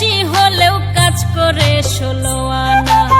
বেশি হলেও কাজ করে ষোলো আনা।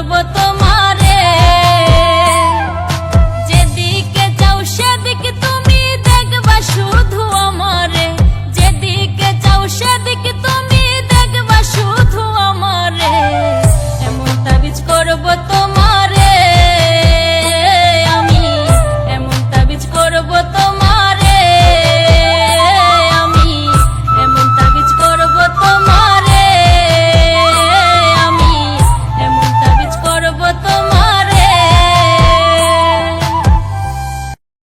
পর্বত